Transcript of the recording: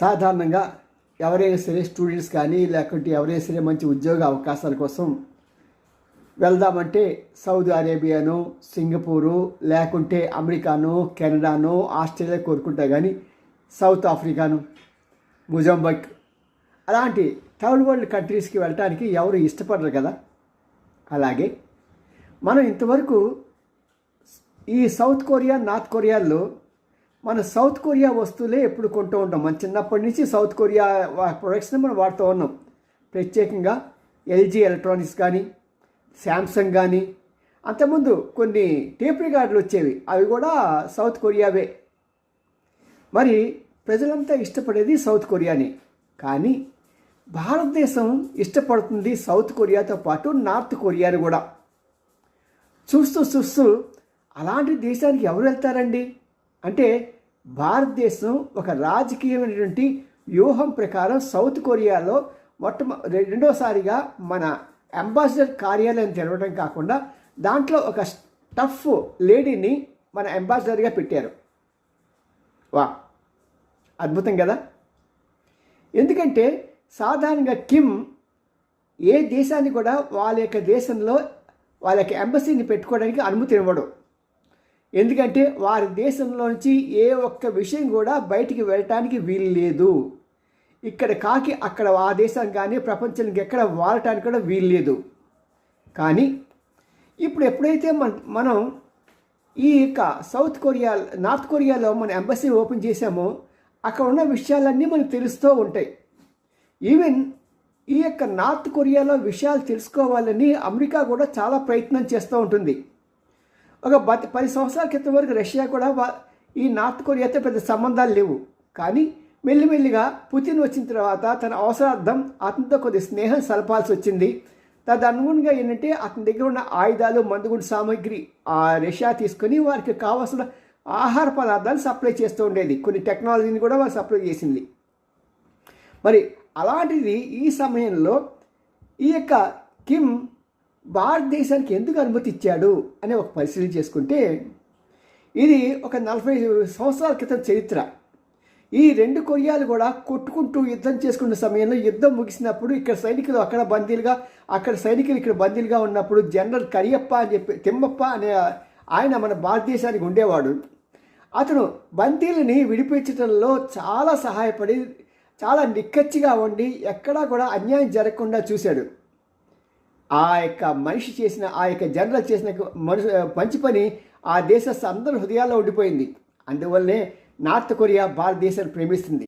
సాధారణంగా ఎవరైనా సరే స్టూడెంట్స్ కానీ లేకుంటే ఎవరైనా సరే మంచి ఉద్యోగ అవకాశాల కోసం వెళ్దామంటే సౌదీ అరేబియాను సింగపూరు లేకుంటే అమెరికాను కెనడాను ఆస్ట్రేలియా కోరుకుంటా కానీ సౌత్ ఆఫ్రికాను మొజాంబిక్ అలాంటి థర్డ్ వరల్డ్ కంట్రీస్కి వెళ్ళటానికి ఎవరు ఇష్టపడరు కదా. అలాగే మనం ఇంతవరకు ఈ సౌత్ కొరియా నార్త్ కొరియాల్లో మన సౌత్ కొరియా వస్తువులే ఎప్పుడు కొంటూ ఉంటాం మన చిన్నప్పటి నుంచి సౌత్ కొరియా ప్రొడక్ట్స్ని మనం వాడుతూ ఉన్నాం. ప్రత్యేకంగా ఎల్జీ ఎలక్ట్రానిక్స్ కానీ శాంసంగ్ కానీ అంతకుముందు కొన్ని టేప్ రికార్డులు వచ్చేవి. అవి కూడా సౌత్ కొరియావే. మరి ప్రజలంతా ఇష్టపడేది సౌత్ కొరియాని. కానీ భారతదేశం ఇష్టపడుతుంది సౌత్ కొరియాతో పాటు నార్త్ కొరియాని కూడా. చూస్తూ చూస్తూ అలాంటి దేశానికి ఎవరు వెళ్తారండి? అంటే భారతదేశం ఒక రాజకీయమైనటువంటి వ్యూహం ప్రకారం సౌత్ కొరియాలో మొట్టమ రెండోసారిగా మన అంబాసిడర్ కార్యాలయం తెరవడం కాకుండా దాంట్లో ఒక టఫ్ లేడీని మన అంబాసిడర్గా పెట్టారు. వా అద్భుతం కదా? ఎందుకంటే సాధారణంగా కిమ్ ఏ దేశాన్ని కూడా వాళ్ళ యొక్క దేశంలో వాళ్ళ యొక్క ఎంబసీని పెట్టుకోవడానికి అనుమతి ఇవ్వడు ఎందుకంటే వారి దేశంలోంచి ఏ ఒక్క విషయం కూడా బయటికి వెళ్ళటానికి వీలు లేదు. ఇక్కడ కాకి అక్కడ ఆ దేశం కానీ ప్రపంచానికి ఎక్కడ వాడటానికి కూడా వీలు లేదు. కానీ ఇప్పుడు ఎప్పుడైతే మన మనం ఈ యొక్క సౌత్ కొరియా నార్త్ కొరియాలో మన ఎంబసీ ఓపెన్ చేసామో అక్కడ ఉన్న విషయాలన్నీ మనకు తెలుస్తూ ఉంటాయి. ఈవెన్ ఈ యొక్క నార్త్ కొరియాలో విషయాలు తెలుసుకోవాలని అమెరికా కూడా చాలా ప్రయత్నం చేస్తూ ఉంటుంది. ఒక బతి పది సంవత్సరాల క్రితం వరకు రష్యా కూడా వా- ఈ నార్త్ కొరియాతో పెద్ద సంబంధాలు లేవు. కానీ మెల్లిమెల్లిగా పుతిన్ వచ్చిన తర్వాత తన అవసరార్థం అతనితో కొద్ది స్నేహం సలపాల్సి వచ్చింది. తదనుగుణంగా ఏంటంటే అతని దగ్గర ఉన్న ఆయుధాలు మందుగుండు సామాగ్రి ఆ రష్యా తీసుకొని వారికి కావాల్సిన ఆహార పదార్థాలు సప్లై చేస్తూ ఉండేది. కొన్ని టెక్నాలజీని కూడా వారు సప్లై చేసింది. మరి అలాంటిది ఈ సమయంలో ఈ యొక్క కిమ్ భారతదేశానికి ఎందుకు అనుమతి ఇచ్చాడు అని ఒక పరిశీలన చేసుకుంటే ఇది ఒక నలభై సంవత్సరాల క్రితం చరిత్ర. ఈ రెండు కొరియాలు కూడా కొట్టుకుంటూ యుద్ధం చేసుకున్న సమయంలో యుద్ధం ముగిసినప్పుడు ఇక్కడ సైనికులు అక్కడ బందీలుగా అక్కడ సైనికులు ఇక్కడ బందీలుగా ఉన్నప్పుడు జనరల్ కరియప్ప అని చెప్పి తిమ్మప్ప అనే ఆయన మన భారతదేశానికి ఉండేవాడు. అతను బందీలని విడిపించడంలో చాలా సహాయపడి చాలా నిక్కచ్చిగా ఉండి ఎక్కడా కూడా అన్యాయం జరగకుండా చూశాడు. ఆ యొక్క మనిషి చేసిన ఆ యొక్క జనరల్ చేసిన మనుషు మంచి పని ఆ దేశ అందరి హృదయాల్లో ఉండిపోయింది. అందువల్లనే నార్త్ కొరియా భారతదేశాన్ని ప్రేమిస్తుంది.